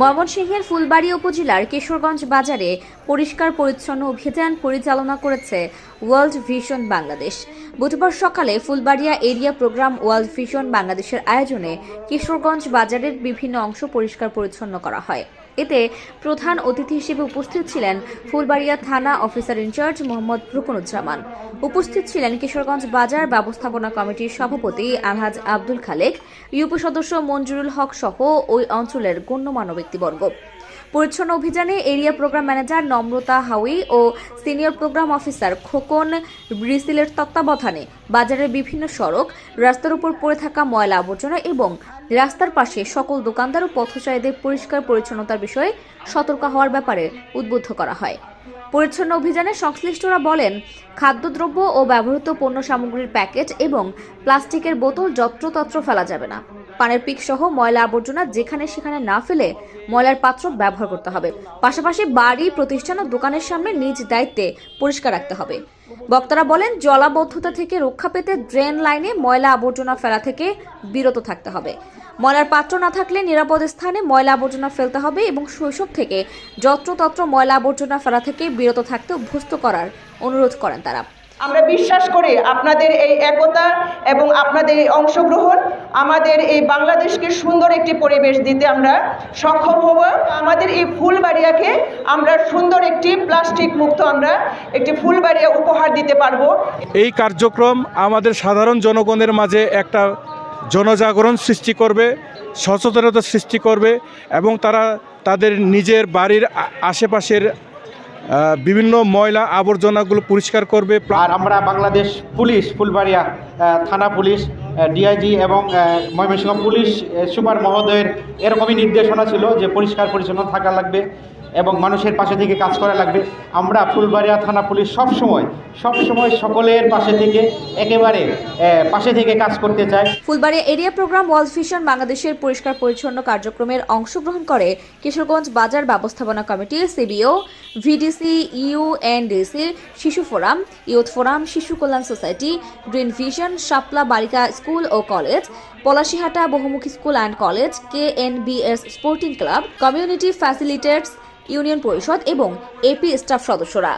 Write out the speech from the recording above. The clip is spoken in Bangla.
ময়মনসিংহের ফুলবাড়ি উপজেলার কিশোরগঞ্জ বাজারে পরিষ্কার, পরিচ্ছন্ন অভিযান পরিচালনা করেছে ওয়ার্ল্ড ভিশন বাংলাদেশ। বুধবার সকালে Phulbaria area program world vision বাংলাদেশের আয়োজনে কিশোরগঞ্জ বাজারের বিভিন্ন অংশ পরিষ্কার, পরিচ্ছন্ন করা হয়। এতে প্রধান অতিথি হিসেবে উপস্থিত ছিলেন ফুলবাড়িয়া থানা অফিসার ইনচার্জ মোহাম্মদ রুকনুজ্জামান। উপস্থিত ছিলেন কিশোরগঞ্জ বাজার ব্যবস্থাপনা কমিটির সভাপতি আলহাজ আব্দুল খালেক, ইউপি সদস্য মঞ্জুরুল হক সহ ওই অঞ্চলের গণ্যমান্য ব্যক্তিবর্গ। পরিচ্ছন্ন অভিযানে এরিয়া প্রোগ্রাম ম্যানেজার নম্রতা হাউই ও সিনিয়র প্রোগ্রাম অফিসার খোকন ব্রিসিলের তত্ত্বাবধানে বাজারের বিভিন্ন সড়ক রাস্তার উপর পড়ে থাকা ময়লা আবর্জনা এবং রাস্তার পাশে সকল দোকানদার ও পথচারীদের পরিষ্কার পরিচ্ছন্নতার বিষয়ে সতর্ক হওয়ার ব্যাপারে উদ্বুদ্ধ করা হয়। পরিচ্ছন্ন অভিযানে সংশ্লিষ্টরা বলেন, খাদ্যদ্রব্য ও ব্যবহৃত পণ্য সামগ্রীর প্যাকেট এবং প্লাস্টিকের বোতল যত্রতত্র ফেলা যাবে না। পানের পিক সহ ময়লা আবর্জনা যেখানে সেখানে না ফেলে ময়লার পাত্র ব্যবহার করতে হবে। পাশাপাশি বাড়ি, প্রতিষ্ঠান ও দোকানের সামনে নিজ দায়িত্বে পরিষ্কার রাখতে হবে। বক্তারা বলেন, জলাবদ্ধতা থেকে রক্ষা পেতে ড্রেন লাইনে ময়লা আবর্জনা ফেলা থেকে বিরত থাকতে হবে। ময়লার পাত্র না থাকলে নিরাপদ স্থানে ময়লা আবর্জনা ফেলতে হবে এবং শৈশব থেকে যত্রতত্র ময়লা আবর্জনা ফেলা থেকে বিরত থাকতে অভ্যস্ত করার অনুরোধ করেন তারা। আমরা বিশ্বাস করি আপনাদের এই একতা এবং আপনাদের এই অংশগ্রহণ আমাদের এই বাংলাদেশকে সুন্দর একটি পরিবেশ দিতে আমরা সক্ষম হব। আমাদের এই ফুলবাড়িয়াকে আমরা সুন্দর একটি প্লাস্টিক মুক্ত আমরা একটি ফুলবাড়িয়া উপহার দিতে পারব। এই কার্যক্রম আমাদের সাধারণ জনগণের মাঝে একটা জনজাগরণ সৃষ্টি করবে, সচেতনতা সৃষ্টি করবে এবং তারা তাদের নিজের বাড়ির আশেপাশের বিভিন্ন ময়লা আবর্জনাগুলো পরিষ্কার করবে। আর আমরা বাংলাদেশ পুলিশ, ফুলবাড়িয়া থানা পুলিশ ডিআইজি এবং ময়মনসিংহ পুলিশ সুপার মহোদয়ের এরকমই নির্দেশনা ছিল যে পরিষ্কার পরিচ্ছন্ন থাকা লাগবে এবং মানুষের পাশে থেকে কাজ করা লাগবে। আমরা ফুলবাড়িয়া থানা পুলিশ সবসময় সবসময় সকলের পাশে থেকে, একেবারে পাশে থেকে কাজ করতে চাই। Phulbari area program world vision বাংলাদেশের পরিষ্কার পরিচ্ছন্ন কার্যক্রমের অংশগ্রহণ করে কিশোরগঞ্জ বাজার ব্যবস্থাপনা কমিটি সিবিও ভিডিসি ইউএনডিসি শিশু ফোরাম ইউথ ফোরাম, শিশু কল্যাণ সোসাইটি, গ্রিন ভিশন, শাপলা বালিকা স্কুল ও কলেজ, পলাশিহাটা বহুমুখী school and college K N BS sporting club, community facilitators union parishad এবং এপি স্টাফ সদস্যরা।